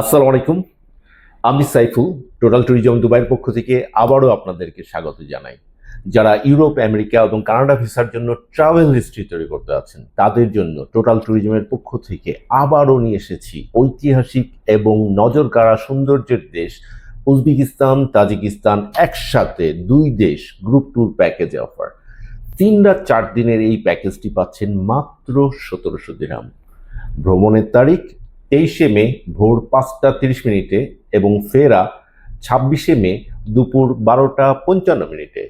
আসসালামু আলাইকুম। আমি সাইফুল টোটাল ট্যুরিজম দুবাইয়ের পক্ষ থেকে আবারও আপনাদেরকে স্বাগত জানাই। যারা ইউরোপ আমেরিকা এবং কানাডা ভিসার জন্য ট্রাভেল হিস্ট্রি তৈরি করতে আছেন, তাদের জন্য টোটাল ট্যুরিজমের পক্ষ থেকে আবারও নিয়ে এসেছি ঐতিহাসিক এবং নজর কাড়া সৌন্দর্যের দেশ উজবেকিস্তান, তাজিকিস্তান একসাথে দুই দেশ গ্রুপ ট্যুর প্যাকেজে অফার তিন রাত চার দিনের এই প্যাকেজটি পাচ্ছেন মাত্র সতেরোশো দিরাম ভ্রমণের তারিখ তেইশে মে ভোর পাঁচটা তিরিশ মিনিটে এবং ফেরা ছাব্বিশে মে দুপুর বারোটা পঞ্চান্ন মিনিটে।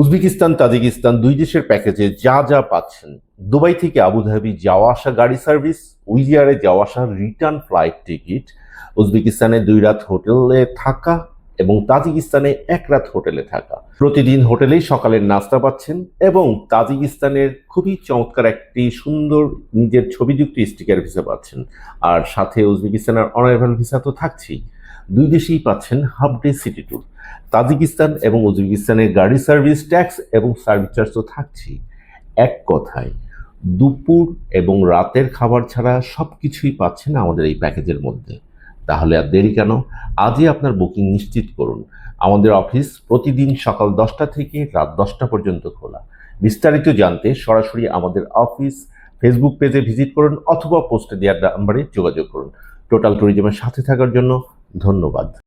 উজবেকিস্তান, তাজিকিস্তান দুই দেশের প্যাকেজে যা যা পাচ্ছেন। দুবাই থেকে আবুধাবি যাওয়া আসা গাড়ি সার্ভিস উইজিয়ারে যাওয়া আসা রিটার্ন ফ্লাইট টিকিট, উজবেকিস্তানে দুই রাত হোটেলে থাকা এবং তাজিকিস্তানে এক রাত হোটেলে থাকা। প্রতিদিন হোটেলেই সকালের নাস্তা পাচ্ছেন এবং তাজিকিস্তানের খুবই চমৎকার একটি সুন্দর নিজের ছবিযুক্ত স্টিকার ভিসা পাচ্ছেন। আর সাথে উজবেকিস্তানের অনারেবল ভিসা তো থাকছেই। দুই দেশেই পাচ্ছেন half day city tour. Tajikistan এবং উজবেকিস্তানের গাড়ি সার্ভিস, ট্যাক্স এবং সার্ভিস চার্জ তো থাকছেই। এক কথায়, দুপুর এবং রাতের খাবার ছাড়া সব কিছুই পাচ্ছেন আমাদের এই প্যাকেজের মধ্যে। তাহলে আর দেরি কেন? আজই আপনার বুকিং নিশ্চিত করুন। আমাদের অফিস প্রতিদিন সকাল দশটা থেকে রাত দশটা পর্যন্ত খোলা। বিস্তারিত জানতে সরাসরি আমাদের অফিস ফেসবুক পেজে ভিজিট করুন অথবা পোস্টে দেওয়ার নাম্বারে যোগাযোগ করুন। টোটাল ট্যুরিজমের সাথে থাকার জন্য ধন্যবাদ।